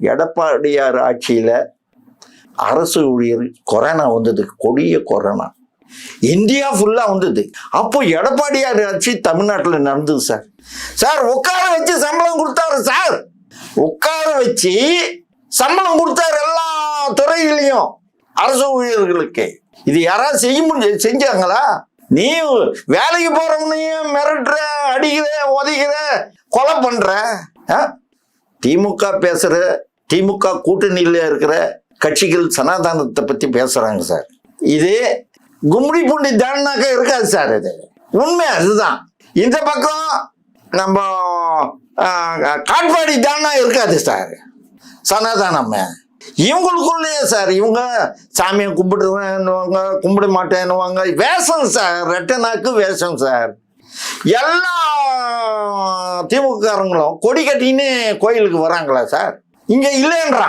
எடப்பாடியார் ஆட்சியில் அரசு ஊழியர் கொரோனா வந்தது கொடிய கொரோனா. இந்தியா ஃபுல்லாக வந்தது. அப்போ எடப்பாடியார் ஆட்சி தமிழ்நாட்டில் நடந்தது சார். சார் உட்கார வச்சு சம்பளம் கொடுத்தாரு சார். உட்கார வச்சு சம்பளம் கொடுத்தாரு எல்லா துறையிலையும் அரசு ஊழியர்களுக்கு. இது யாராவது செய்ய முடிஞ்ச செஞ்சாங்களா? நீ வேலைக்கு போறவனையும் மிரட்டுற அடிக்கிற உதைக்கிற கொலை பண்ற ஆ? திமுக பேசுற திமுக கூட்டணியில் இருக்கிற கட்சிகள் சனாதனத்தை பற்றி பேசுகிறாங்க சார். இது கும்மிடி பூண்டி தானாக்க இருக்காது சார் இது. உண்மை அதுதான். இந்த பக்கம் நம்ம காட்பாடி தானா இருக்காது சார். சனாதானமே. இவங்களுக்குள்ளேயே சார் இவங்க சாமியை கும்பிடுவேன்னுவாங்க கும்பிட மாட்டேன்னுவாங்க. வேஷம் சார் ரெட்டனாக்கு வேஷம் சார். எல்லா திமுககாரங்களும் கொடி கட்டின்னு கோயிலுக்கு வராங்களா சார்? இங்க இல்லைன்றான்.